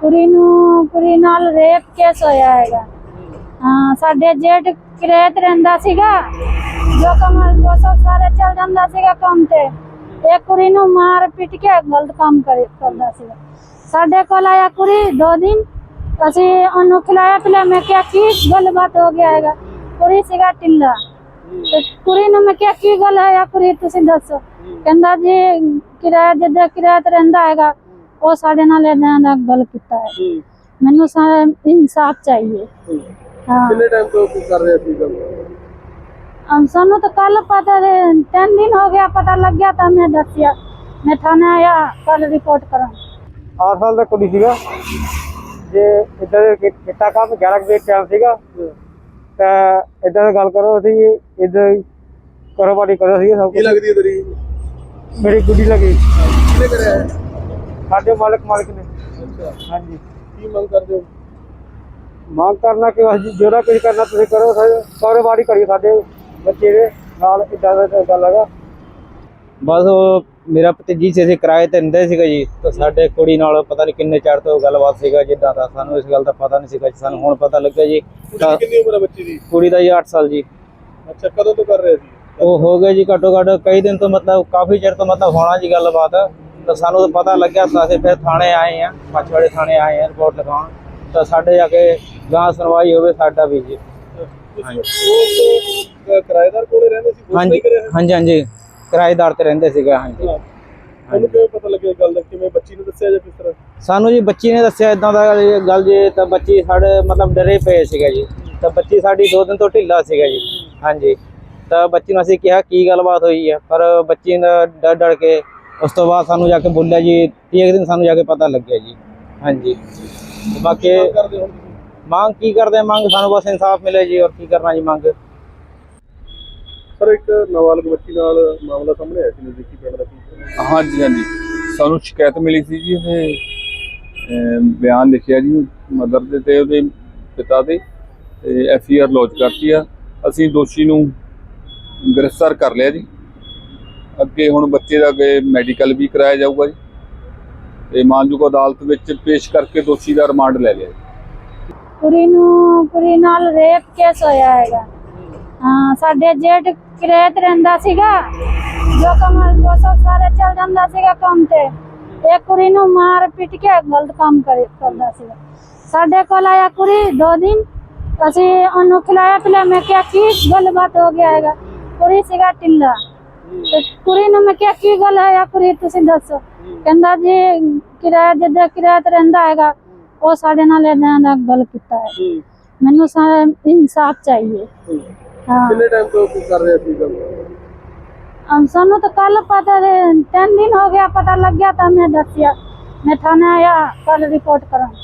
ਕੁੜੀ ਨੂੰ, ਕੁੜੀ ਨਾਲ ਰੇਪ ਕੇਸ ਹੋਇਆ ਹੈਗਾ। ਹਾਂ, ਸਾਡੇ ਜੇਠ ਕਿਰੇਤ ਰਹਿੰਦਾ ਸੀਗਾ। ਜੋ ਕਮਲ ਉਹ ਸਭ ਸਾਰੇ ਚੱਲ ਜਾਂਦਾ ਸੀਗਾ ਕੰਮ ਤੇ। ਇਹ ਕੁੜੀ ਨੂੰ ਮਾਰ ਪਿੱਟ ਕੇ ਗਲਤ ਕੰਮ ਕਰਦਾ ਸੀਗਾ। ਸਾਡੇ ਕੋਲ ਆਇਆ ਕੁੜੀ ਦੋ ਦਿਨ। ਅਸੀਂ ਉਹਨੂੰ ਖਿਲਾਇਆ ਪਿਲਾਇਆ ਮੈਂ ਕਿਹਾ, ਕੀ ਗੱਲਬਾਤ ਹੋ ਗਿਆ ਹੈਗਾ? ਕੁੜੀ ਸੀਗਾ ਟਿੱਲਾ ਤੇ ਕੁੜੀ ਨੂੰ ਮੈਂ ਕਿਹਾ, ਕੀ ਗੱਲ ਹੈ ਆ ਕੁੜੀ, ਤੁਸੀਂ ਦੱਸੋ? ਕਹਿੰਦਾ ਜੀ, ਕਿਰਾਇਆ, ਜਿੱਦਾਂ ਕਿਰਾਇਆ ਤੇ ਰਹਿੰਦਾ ਹੈਗਾ ਉਹ ਸਾਡੇ ਨਾਲ ਏਦਾਂ ਦਾ ਗੱਲ ਕੀਤਾ ਹੈ। ਹੂੰ ਮੈਨੂੰ ਸਾਰਾ ਇਨਸਾਫ ਚਾਹੀਏ। ਹੂੰ। ਕਿੰਨੇ ਟਾਈਮ ਤੋਂ ਕੀ ਕਰ ਰਹੇ ਸੀ ਗੱਲ? हम ਸਾਨੂੰ ਤਾਂ ਕੱਲ ਪਤਾ ਦੇ ਤਿੰਨ ਦਿਨ ਹੋ ਗਿਆ ਪਤਾ ਲੱਗ ਗਿਆ ਤਾਂ ਮੈਂ ਦੱਸਿਆ। ਮੈਂ ਥਾਣੇ ਆਇਆ ਕੱਲ ਰਿਪੋਰਟ ਕਰਨ 8 ਸਾਲ ਦਾ ਕੁੜੀ ਸੀਗਾ। ਜੇ ਇਦਾਂ ਦੇ ਕੀਤਾ ਕੰਮ 11 ਵਜੇ ਟਾਈਮ ਸੀਗਾ। ਤਾਂ ਇਦਾਂ ਦੀ ਗੱਲ ਕਰੋ ਅਸੀਂ ਇਦਾਂ ਕਾਰੋਬਾਰੀ ਕਰੋ ਸੀ ਸਭ ਕੀ ਲੱਗਦੀ ਹੈ ਤੇਰੀ? ਮੇਰੀ ਗੁੱਡੀ ਲੱਗੀ। ਕਿਹਨੇ ਕਰਿਆ ਹੈ ਸਾਡੇ ਮਾਲਕ ਮਾਲਕ ਨੇ। ਅੱਛਾ। ਹਾਂਜੀ। ਕੀ ਮੰਗ ਕਰਦੇ ਹੋ? ਮੰਗ ਕਰਨਾ ਕਿ ਅਸੀਂ ਜਿਹੜਾ ਕੁਝ ਕਰਨਾ ਤੁਸੀਂ ਕਰੋ ਸਾਡੇ ਕਾਰੋਬਾਰੀ ਕਰੀਏ ਸਾਡੇ ਬੱਚੇ ਦੇ ਨਾਲ ਇਦਾਂ ਦਾ ਗੱਲ ਹੈਗਾ। ਬਸ ਉਹ ਮੇਰਾ ਭਤੀਜੀ ਸੀ ਅਸੀਂ ਕਿਰਾਏ ਤੇ ਰਹਿੰਦੇ ਸੀਗਾ ਜੀ ਤਾਂ ਸਾਡੇ ਕੁੜੀ ਨਾਲ ਪਤਾ ਨਹੀਂ ਕਿੰਨੇ ਚਿਰ ਤੋਂ ਗੱਲਬਾਤ ਸੀਗਾ ਜਿੱਦਾਂ ਦਾ ਸਾਨੂੰ ਇਸ ਗੱਲ ਦਾ ਪਤਾ ਨਹੀਂ ਸੀਗਾ ਜੀ, ਸਾਨੂੰ ਹੁਣ ਪਤਾ ਲੱਗਿਆ ਜੀ। ਕੁੜੀ ਤਾਂ ਦੀ ਕਿੰਨੀ ਉਮਰ ਹੈ ਬੱਚੀ ਦੀ? ਕੁੜੀ ਦਾ ਜੀ 8 ਸਾਲ ਜੀ। ਅੱਛਾ ਕਦੋਂ ਤੋਂ ਕਰ ਰਹੇ ਸੀ? ਉਹ ਹੋ ਗਏ ਜੀ ਘੱਟੋ ਘੱਟ ਕਈ ਦਿਨ ਤੋਂ ਮਤਲਬ ਕਾਫੀ ਚਿਰ ਤੋਂ ਮਤਲਬ ਹੋਣਾ ਜੀ ਗੱਲਬਾਤ। ਤਾਂ ਸਾਨੂੰ ਤਾਂ ਪਤਾ ਲੱਗਿਆ ਤਾਂ ਅਸੀਂ ਫਿਰ ਥਾਣੇ ਆਏ ਆ ਮਛਵਾੜੇ ਥਾਣੇ ਆਏ ਆ ਰਿਪੋਰਟ ਲਿਖਾਉਣ। ਤਾਂ ਸਾਡੇ ਜਾ ਕੇ ਗਾਂ ਸੁਣਵਾਈ ਹੋਵੇ ਸਾਡਾ ਵੀ ਜੀ। ਉਹ ਕਿਰਾਏਦਾਰ ਕੋਲੇ ਰਹਿੰਦੇ ਸੀ ਹਾਂਜੀ? ਹਾਂਜੀ ਹਾਂਜੀ। ਕਿਰਾਏਦਾਰ ਤੇ ਰਹਿੰਦੇ ਸੀਗੇ ਹਾਂਜੀ। ਹਾਂ। ਤੁਹਾਨੂੰ ਕਿਵੇਂ ਪਤਾ ਲੱਗਿਆ ਗੱਲ ਦਾ? ਕਿਵੇਂ ਬੱਚੀ ਨੂੰ ਦੱਸਿਆ ਜਾਂ ਕਿਸ ਤਰ੍ਹਾਂ? ਸਾਨੂੰ ਜੀ ਬੱਚੀ ਨੇ ਦੱਸਿਆ ਇਦਾਂ ਦਾ ਗੱਲ ਜੀ ਤਾਂ ਬੱਚੀ ਸਾਡੇ ਮਤਲਬ ਡਰੇ ਪਏ ਸੀਗਾ ਜੀ। ਤਾਂ ਬੱਚੀ ਸਾਡੀ ਦੋ ਦਿਨ ਤੋਂ ਢਿੱਲਾ ਸੀਗਾ ਜੀ। ਹਾਂਜੀ। ਤਾਂ ਬੱਚੀ ਨੂੰ ਅਸੀਂ ਕਿਹਾ ਕੀ ਗੱਲਬਾਤ ਹੋਈ ਹੈ ਪਰ ਬੱਚੀ ਨੇ ਡਰ ਡਰ ਕੇ ਉਸ ਤੋਂ ਬਾਅਦ ਸਾਨੂੰ ਜਾ ਕੇ ਬੋਲਿਆ ਜੀ 30 ਦਿਨ ਸਾਨੂੰ ਜਾ ਕੇ ਪਤਾ ਲੱਗਿਆ ਜੀ। ਹਾਂਜੀ। ਬਾਕੀ ਮੰਗ ਕੀ ਕਰਦੇ? ਮੰਗ ਸਾਨੂੰ ਬਸ ਇਨਸਾਫ ਮਿਲੇ ਜੀ ਔਰ ਕੀ ਕਰਨਾ ਜੀ ਮੰਗ। ਸਰ ਇੱਕ ਨਾਬਾਲਗ ਬੱਚੀ ਨਾਲ ਮਾਮਲਾ ਸਾਹਮਣੇ ਆਇਆ ਸੀ ਨਜ਼ਦੀਕੀ ਪਿੰਡ ਦਾ ਕੀ ਹਾਂਜੀ ਹਾਂਜੀ। ਸਾਨੂੰ ਸ਼ਿਕਾਇਤ ਮਿਲੀ ਸੀ ਜੀ ਉਹਨੇ ਅਮ, ਬਿਆਨ ਲਿਖਿਆ ਜੀ ਮਦਰ ਦੇ ਤੇ ਉਹਦੇ ਪਿਤਾ ਦੇ ਤੇ ਐਫ ਆਈ ਆਰ ਲੌਂਚ ਕਰਤੀ ਆ। ਅਸੀਂ ਦੋਸ਼ੀ ਨੂੰ ਗ੍ਰਿਫਤਾਰ ਕਰ ਲਿਆ ਜੀ। ਅੱਗੇ ਹੁਣ ਬੱਚੇ ਦਾ ਅੱਗੇ ਮੈਡੀਕਲ ਵੀ ਕਰਾਇਆ ਜਾਊਗਾ ਜੀ। ਤੇ ਮਾਨਯੋਗ ਅਦਾਲਤ ਵਿੱਚ ਪੇਸ਼ ਕਰਕੇ ਦੋਸ਼ੀ ਦਾ ਰਿਮਾਂਡ ਲੈ ਲਿਆ ਜੀ। ਕੁੜੀ ਨੂੰ, ਕੁੜੀ ਨਾਲ ਰੇਪ ਕੇਸ ਹੋਇਆ ਹੈਗਾ। ਹਾਂ, ਸਾਡੇ ਜੇਠ ਕਿਰੇਤ ਰਹਿੰਦਾ ਸੀਗਾ। ਜੋ ਕਮਲ ਉਹ ਸਭ ਸਾਰੇ ਚੱਲ ਜਾਂਦਾ ਸੀਗਾ ਕੰਮ ਤੇ। ਇਹ ਕੁੜੀ ਨੂੰ ਮਾਰ ਪਿੱਟ ਕੇ ਗਲਤ ਕੰਮ ਕਰੇ, ਕਰਦਾ ਸੀਗਾ। ਸਾਡੇ ਕੋਲ ਆਇਆ ਕੁੜੀ ਦੋ ਦਿਨ। ਅਸੀਂ ਉਹਨੂੰ ਖਿਲਾਇਆ ਪਿਲਾਇਆ ਮੈਂ ਕਿਹਾ ਕੀ ਗੱਲਬਾਤ ਹੋ ਗਿਆ ਹੈਗਾ। ਕੁੜੀ ਸੀਗਾ ਟਿੱਲਾ ਤੇ ਕੁੜੀ ਨੂੰ ਮੈਂ ਕਿਹਾ ਕੀ ਗੱਲ ਹੈ ਆ ਕੁੜੀ ਤੁਸੀਂ ਦੱਸੋ। ਕਹਿੰਦਾ ਜੀ ਕਿਰਾਇਆ ਜਿੱਦਾਂ ਕਿਰਾਇਆ ਤੇ ਰਹਿੰਦਾ ਹੈਗਾ ਉਹ ਸਾਡੇ ਨਾਲ ਏਦਾਂ ਦਾ ਗੱਲ ਕੀਤਾ ਹੈ। ਮੈਨੂੰ ਸਾਰਾ ਇਨਸਾਫ ਚਾਹੀਏ। ਹੂੰ। ਕਿੰਨੇ ਟਾਈਮ ਤੋਂ ਕਰ ਰਹੇ ਸੀ ਗੱਲ? ਹਮ ਸਾਨੂੰ ਤਾਂ ਕੱਲ ਪਤਾ ਦੇ ਤਿੰਨ ਦਿਨ ਹੋ ਗਿਆ ਪਤਾ ਲੱਗ ਗਿਆ ਤਾਂ ਮੈਂ ਦੱਸਿਆ। ਮੈਂ ਥਾਣੇ ਆਇਆ ਕੱਲ ਰਿਪੋਰਟ ਕਰਨ